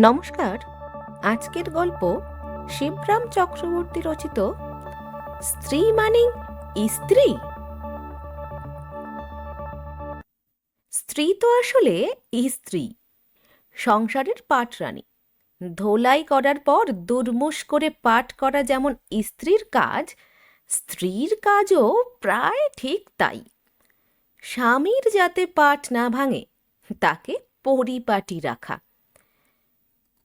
নমস্কার। আজকের গল্প শিবরাম চক্রবর্তী রচিত স্ত্রী মানে স্ত্রী। স্ত্রী তো আসলে স্ত্রী। সংসারের পাটরানী। ধোলাই করার পর দুর্মুষ করে পাট করা যেমন স্ত্রীর কাজ, স্ত্রীর কাজও প্রায় ঠিক তাই। স্বামীর যাতে পাট না ভাঙে, তাকে পরিপাটি রাখা।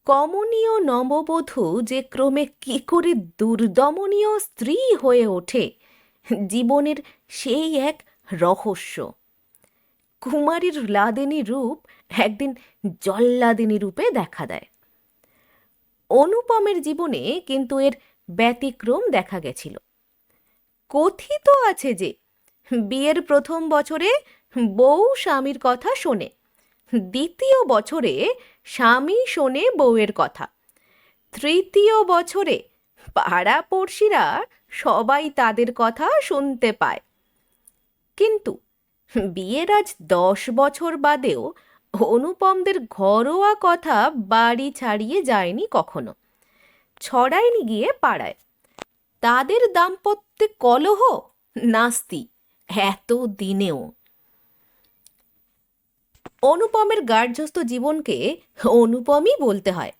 কমনীয় নববধূ যে ক্রমে কি করে দুর্দমনীয় স্ত্রী হয়ে ওঠে, জীবনের সেই এক রহস্য। কুমারীর লাদেনী রূপ একদিন জল্লাদিনী রূপে দেখা দেয়। অনুপমের জীবনে কিন্তু এর ব্যতিক্রম দেখা গেছিল। কথিত আছে যে, বিয়ের প্রথম বছরে বউ স্বামীর কথা শোনে, দ্বিতীয় বছরে স্বামী শোনে বউয়ের কথা। তৃতীয় বছরে পাড়াপড়শিরা সবাই তাদের কথা শুনতে পায়। কিন্তু বিয়ের আজ দশ বছর বাদেও অনুপমদের ঘরোয়া কথা বাড়ি ছাড়িয়ে যায়নি কখনো। ছড়ায়নি গিয়ে পাড়ায়। তাদের দাম্পত্যে কলহ, নাস্তি এত দিনেও অনুপমের গার্হস্থ জীবনকে অনুপমই বলতে হয়।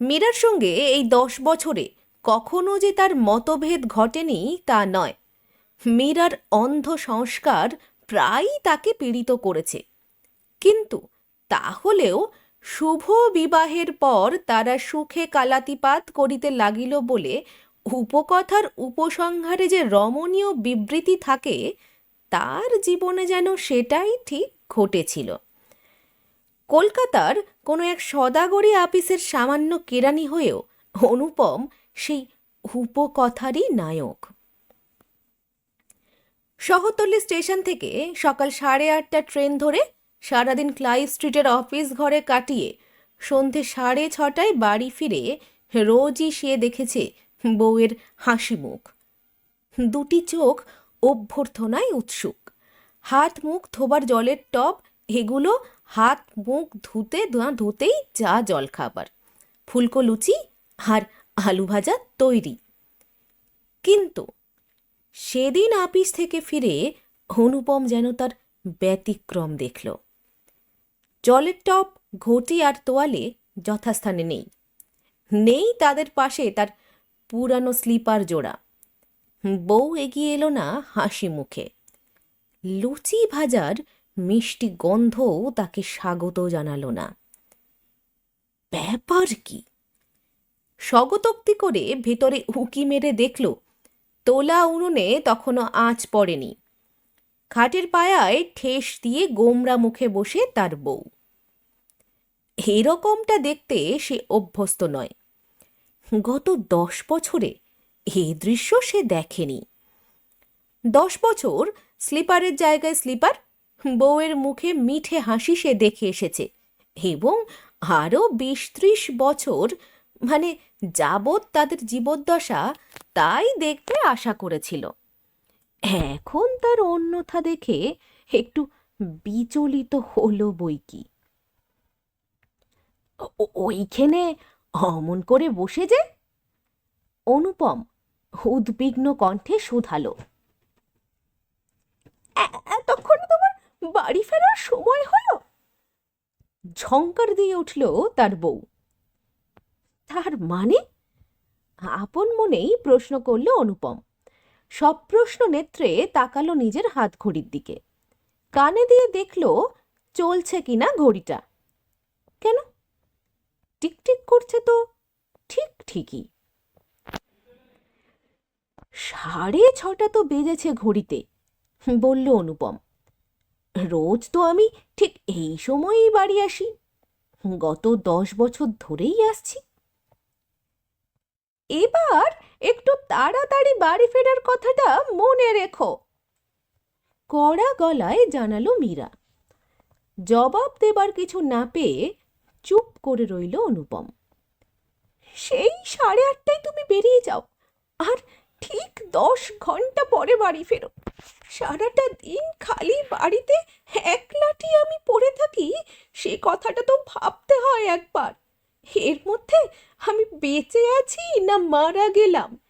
মীরার সঙ্গে এই দশ বছরে কখনো যে তার মতভেদ ঘটেনি তা নয়। মীরার অন্ধ সংস্কার প্রায়ই তাকে পীড়িত করেছে। কিন্তু তাহলেও শুভ বিবাহের পর তারা সুখে কালাতিপাত করিতে লাগিল বলে উপকথার উপসংহারে যে রমণীয় বিবৃতি থাকে, তার জীবনে যেন সেটাই ঠিক ঘটেছিল। কলকাতার কোনো এক সদাগরি আপিসের সামান্য কেরানি হয়েও অনুপম সেই উপকথারই নায়ক। শহরতলি স্টেশন থেকে সকাল সাড়ে আটটা ট্রেন ধরে সারাদিন ক্লাইভ স্ট্রিটের অফিস ঘরে কাটিয়ে সন্ধে সাড়ে ছটায় বাড়ি ফিরে রোজই সে দেখেছে বউয়ের হাসি মুখ। দুটি চোখ অভ্যর্থনায় উৎসুক। হাত মুখ ধোবার জলের টব, এগুলো হাত মুখ ধুতে ধুতেই চা জলখাবার ফুলকো লুচি আর আলু ভাজা তৈরি। কিন্তু সেদিন আপিস থেকে ফিরে অনুপম যেন তার ব্যতিক্রম দেখল। জলের টপ ঘটি আর তোয়ালে যথাস্থানে নেই। নেই তাদের পাশে তার পুরানো স্লিপার জোড়া। বউ এগিয়ে এলো না হাসি মুখে। লুচি ভাজার মিষ্টি গন্ধও তাকে স্বাগত জানালো না। ব্যাপার কি? স্বগতোক্তি করে ভেতরে উকি মেরে দেখল, তোলা উনুনে তখনও আঁচ পড়েনি। খাটের পায়ায় ঠেস দিয়ে গোমরা মুখে বসে তার বউ। এরকমটা দেখতে সে অভ্যস্ত নয়। গত দশ বছরে এই দৃশ্য সে দেখেনি। দশ বছর স্লিপারের জায়গায় স্লিপার, বউয়ের মুখে মিঠে হাসি সে দেখে এসেছে এবং আরও বিশ ত্রিশ বছর মানে যাবৎ তাদের জীবদ্দশা তাই দেখতে আশা করেছিল। এখন তার অন্যথা দেখে একটু বিচলিত হলো বই কি। ওইখানে অমন করে বসে যে, অনুপম উদ্বিগ্ন কণ্ঠে শুধালো। বাড়ি ফেরার সময় হলো? ঝঙ্কার দিয়ে উঠল তার বউ। তার মানে? আপন মনেই প্রশ্ন করল অনুপম। সব প্রশ্ন নেত্রে তাকালো নিজের হাত ঘড়ির দিকে। কানে দিয়ে দেখল, চলছে কিনা ঘড়িটা। কেন? টিকটিক করছে তো, ঠিক ঠিকই। সাড়ে ছটা তো বেজেছে ঘড়িতে, বলল অনুপম। রোজ তো আমি ঠিক এই সময়েই বাড়ি আসি। গত দশ বছর ধরেই আসছি। এবার একটু তাড়াতাড়ি বাড়ি ফেরার কথাটা মনে রেখো। কড়া গলায় জানালো মীরা। জবাব দেবার কিছু না পেয়ে চুপ করে রইল অনুপম। সেই সাড়ে আটটায় তুমি বেরিয়ে যাও। আর ঠিক দশ ঘণ্টা পরে বাড়ি ফেরো। সারাটা দিন খালি বাড়িতে একলাটি আমি পড়ে থাকি, সে কথাটা তো ভাবতে হয় একবার। এর মধ্যে আমি বেঁচে আছি না মারা গেলাম?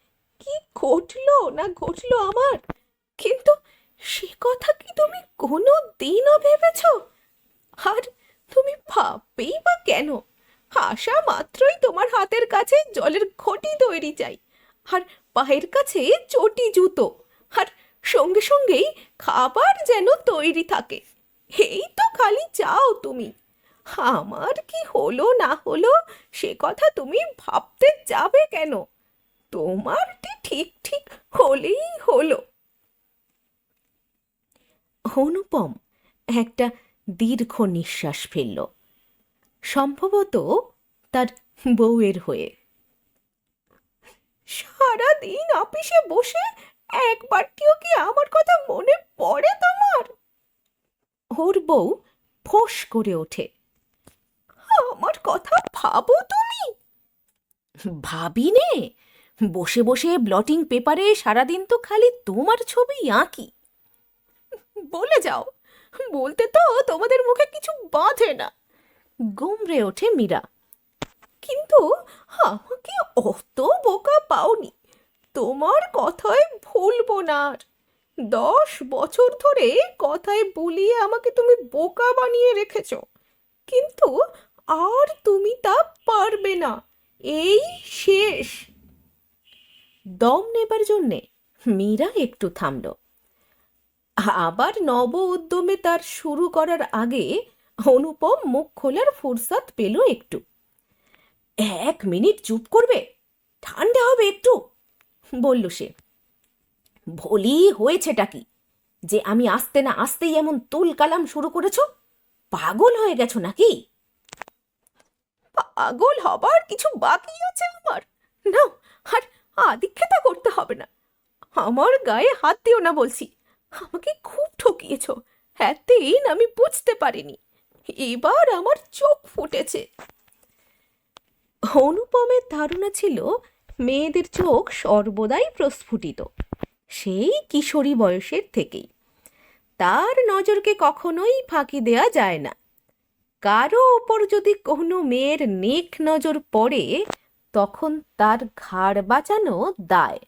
কি ঘটলো না ঘটলো আমার? কিন্তু সে কথা কি তুমি কোনো দিনও ভেবেছ? আর তুমি ভাববেই বা কেন? আসা মাত্রই তোমার হাতের কাছে জলের ঘটি তৈরি চাই। আর পায়ের কাছে চটি জুতো আর সঙ্গে সঙ্গেই খাবার যেন তৈরি থাকে। এই তো খালি চাও তুমি। আমার কি হলো না হলো সে কথা তুমি ভাবতে যাবে কেন? তোমারটি ঠিক ঠিক হলেই হলো। অনুপম একটা দীর্ঘ নিঃশ্বাস ফেলল। সম্ভবত তার বউয়ের হয়ে। সারাদিন অফিসে বসে একবারটিও কি আমার কথা মনে পড়ে তোমার? ওর বউ ফোঁস করে ওঠে। আমার কথা ভাবো তুমি। ভাবি নে বসে বসে ব্লটিং পেপারে সারাদিন তো খালি তোমার ছবি আঁকি। বলে যাও, বলতে তো তোমাদের মুখে কিছু বাঁধে না। গুমরে ওঠে মীরা। কিন্তু আমাকে অত বোকা পাওনি। তোমার কথায় ভুলবো না আর দশ বছর ধরে কথায় বলিয়ে আমাকে তুমি বোকা বানিয়ে রেখেছ। কিন্তু আর তুমি তা পারবে না। এই শেষ। দম নেবার জন্যে মীরা একটু থামল। আবার নব উদ্যমে তার শুরু করার আগে অনুপম মুখ খোলার ফুরসাত পেল একটু। এক মিনিট চুপ করবে? ঠান্ডা হবে একটু, বলল সে। ভলি হয়েছেটা কি? যে আমি আসতে না আসতেই এমন তুল কালাম শুরু করেছ? পাগল হয়ে গেছো নাকি? পাগল হবার কিছু বাকি আছে আমার। না, আর আদিক্ষেতা করতে হবে না। আমার গায়ে হাত দিও না বলছি। আমাকে খুব ঠকিয়েছ। এতদিন আমি বুঝতে পারিনি। এবার আমার চোখ ফুটেছে। অনুপমের ধারণা ছিল মেয়েদের চোখ সর্বদাই প্রস্ফুটিত। সেই কিশোরী বয়সের থেকেই। তার নজরকে কখনোই ফাঁকি দেয়া যায় না। কারও ওপর যদি কোনো মেয়ের নেক নজর পড়ে, তখন তার ঘাড় বাঁচানো দায়।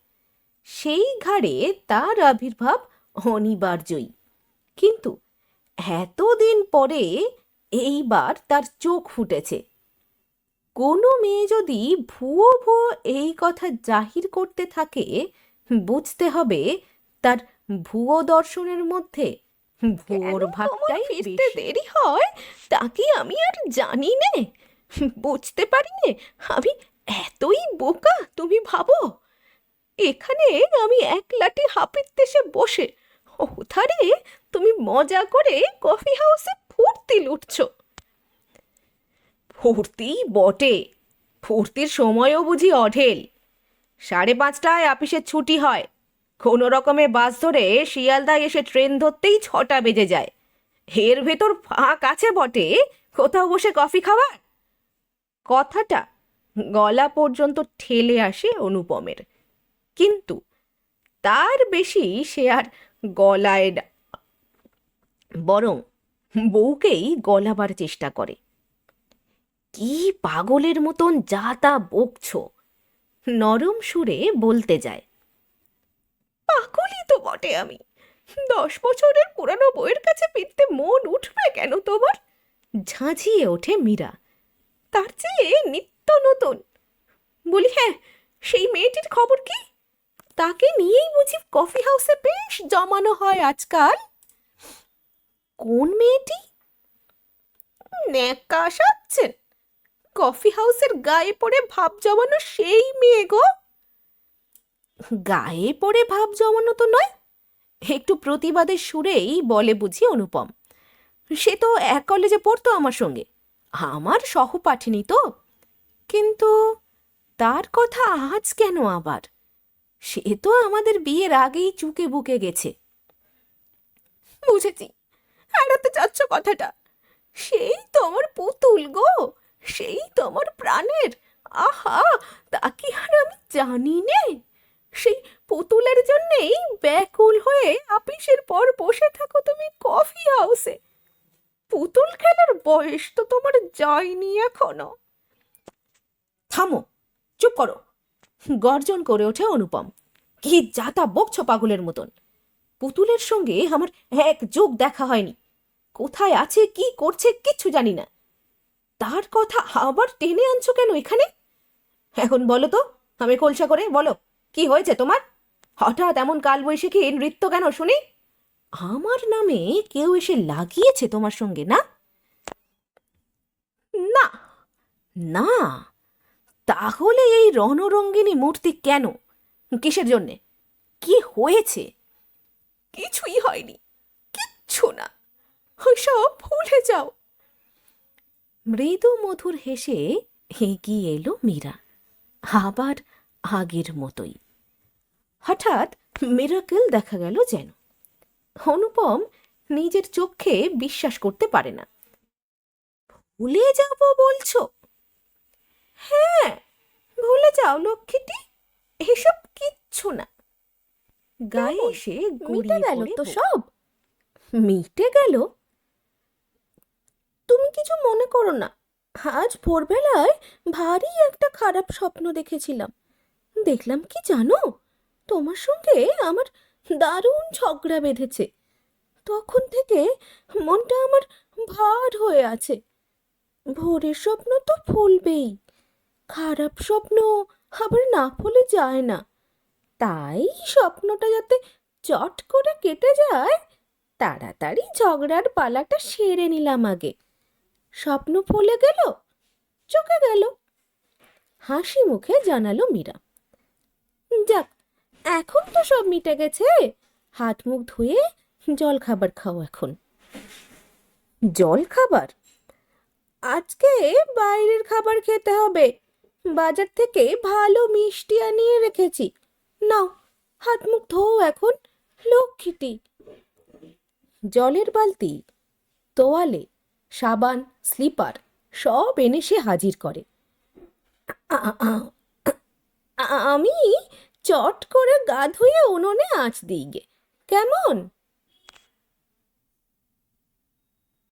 সেই ঘাড়ে তার আবির্ভাব অনিবার্যই। কিন্তু এতদিন পরে এইবার তার চোখ ফুটেছে। কোনো মেয়ে যদি ভুয়ো ভুয়ো এই কথা জাহির করতে থাকে বুঝতে হবে তার ভুয়ো দর্শনের মধ্যে ভোর ভাবটাই ফিরতে দেরি হয়? তা কি আমি আর জানি নে? বুঝতে পারি নে আমি এতই বোকা তুমি ভাবো? এখানে আমি এক লাঠি হাপির দেশে বসে ওথারে তুমি মজা করে কফি হাউসে ফুর্তি লুটছো। ফুর্তি বটে। ফুর্তির সময়ও বুঝি অঢেল। সাড়ে পাঁচটায় অফিসের ছুটি হয়। কোনো রকমে বাস ধরে শিয়ালদায় এসে ট্রেন ধরতেই ছটা বেজে যায়। এর ভেতর ফাঁক আছে বটে। কোথাও বসে কফি খাওয়ার? কথাটা গলা পর্যন্ত ঠেলে আসে অনুপমের। কিন্তু তার বেশি সে আর গলায় বরং বউকেই গলাবার চেষ্টা করে। কি পাগলের মতন যা তা বকছ। নরম সুরে বলতে যায় পাগলই তো বটে আমি। দশ বছরের পুরানো বইয়ের কাছে ফিরতে মন উঠবে কেন তোমার? ঝাঁঝিয়ে ওঠে মীরা তার চেয়ে নিত্য নতুন। বলি হ্যাঁ সেই মেয়েটির খবর কি? তাকে নিয়েই বুঝি কফি হাউসে বেশ জমানো হয় আজকাল। কোন মেয়েটি? ন্যাকা সাচ্ছেন কফি হাউসের গায়ে পড়ে ভাব জমানো সেই মেয়ে গো। গায়ে পড়ে ভাব জমানো তো নয়, একটু প্রতিবাদের সুরেই বলে বুঝি অনুপম। সে তো এক কলেজে পড়তো আমার সঙ্গে, আমার সহপাঠিনী তো। কিন্তু তার কথা আজ কেন আবার? সে তো আমাদের বিয়ের আগেই চুকে বুকে গেছে। বুঝেছি, এড়াতে চাচ্ছ কথাটা, সেই তো আমার পুতুল গো। সেই তো আমার প্রাণের। আহা, তা কি আর আমি জানি নে। সেই পুতুলের জন্যেই ব্যাকুল হয়ে আপিসের পর বসে থাকো তুমি কফি হাউসে পুতুল খেলার বয়স তো তোমার যায়নি এখনও। থামো, চুপ করো। গর্জন করে ওঠে অনুপম। কি যাতা বকছো পাগলের মতন। পুতুলের সঙ্গে আমার এক যোগ দেখা হয়নি। কোথায় আছে, কি করছে, কিচ্ছু জানি না। তার কথা আবার টেনে আনছো কেন এখানে? এখন বলো তো, আমি কলসা করে, বলো, কি হয়েছে তোমার? হঠাৎ এমন কালবৈশাখী নৃত্য কেন শুনি? আমার নামে কেউ এসে লাগিয়েছে তোমার সঙ্গে, না? না না, তাহলে এই রণরঙ্গিনী মূর্তি কেন? কিসের জন্যে? কি হয়েছে? কিছুই হয়নি, কিচ্ছু না। সব ভুলে যাও। মৃদু মধুর হেসে এগিয়ে এলো মীরা। আবার আগের মতোই। হঠাৎ মিরাকেল দেখা গেল যেন। অনুপম নিজের চোখে বিশ্বাস করতে পারে না। ভুলে যাব বলছো? হ্যাঁ ভুলে যাও লক্ষ্মীটি এসব কিচ্ছু না। গায়ে এসে মিটে গেল তো সব? মিটে গেল তুমি কিছু মনে করো না। আজ ভোরবেলায় ভারী একটা খারাপ স্বপ্ন দেখেছিলাম। দেখলাম কি জানো? তোমার সঙ্গে আমার দারুণ ঝগড়া বেঁধেছে। তখন থেকে মনটা আমার ভার হয়ে আছে। ভোরের স্বপ্ন তো ফুলবেই। খারাপ স্বপ্ন আবার না ফলে যায় না। তাই স্বপ্নটা যাতে চট করে কেটে যায়, তাড়াতাড়ি ঝগড়ার পালাটা সেরে নিলাম আগে। স্বপ্ন ফলে গেল, চোখে গেল। হাসি মুখে জানালো মীরা। যাক, এখন তো সব মিটে গেছে। হাত মুখ ধুয়ে জল খাবার খাও এখন। জল খাবার? আজকে বাইরের খাবার খেতে হবে। বাজার থেকে ভালো মিষ্টি আনিয়ে রেখেছি। নাও, হাত মুখ ধোও এখন, লক্ষ্মীটি। জলের বালতি, তোয়ালে সাবান, স্লিপার, সব এনে সে হাজির করে। আমি চট করে গা ধুয়ে উনুনে আঁচ দিই গে কেমন